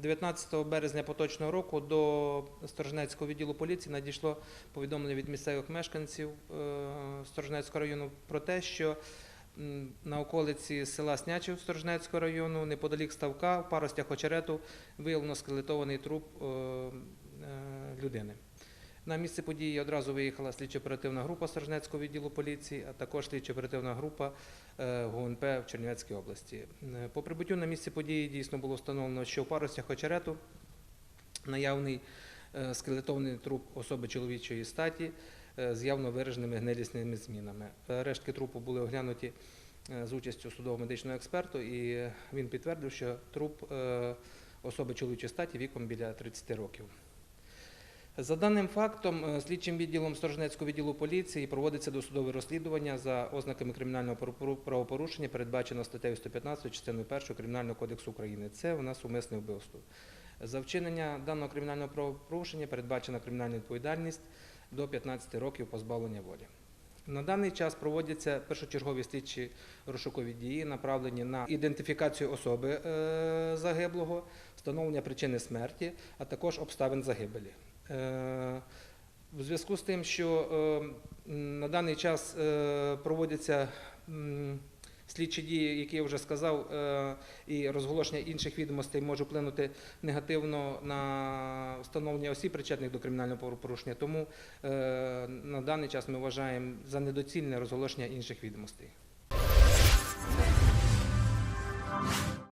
19 березня поточного року до Сторожнецького відділу поліції надійшло повідомлення від місцевих мешканців е, Сторожнецького району про те, що на околиці села Снячів Сторожнецького району, неподалік ставка, в паростях очерету, виявлено скелетований труп е, е, людини. На місце події одразу виїхала слідчо-оперативна група Сторожнецького відділу поліції, а також слідчо-оперативна група е, ГУНП в Чернівецькій області. Е, По прибуттю на місце події дійсно було встановлено, що в паростях очерету наявний е, скелетований труп особи чоловічої статі з явно вираженими гнилісними змінами. Рештки трупу були оглянуті з участю судово-медичного експерту, і він підтвердив, що труп особи чоловічої статі віком біля 30 років. За даним фактом, е, слідчим відділом Сторожнецького відділу поліції проводиться досудове розслідування за ознаками кримінального правопорушення, передбачено статтею 115 частиною 1 Кримінального кодексу України. Це у нас умисне вбивство. За вчинення даного кримінального правопорушення передбачена кримінальна відповідальність до 15 років позбавлення волі. На даний час проводяться першочергові слідчі розшукові дії, направлені на ідентифікацію особи е, загиблого, встановлення причини смерті, а також обставин загибелі. Е, В зв'язку з тим, що е, на даний час проводяться слідчі дії, які я вже сказав, е, і розголошення інших відомостей може вплинути негативно на встановлення осіб, причетних до кримінального правопорушення. Тому е, на даний час ми вважаємо за недоцільне розголошення інших відомостей.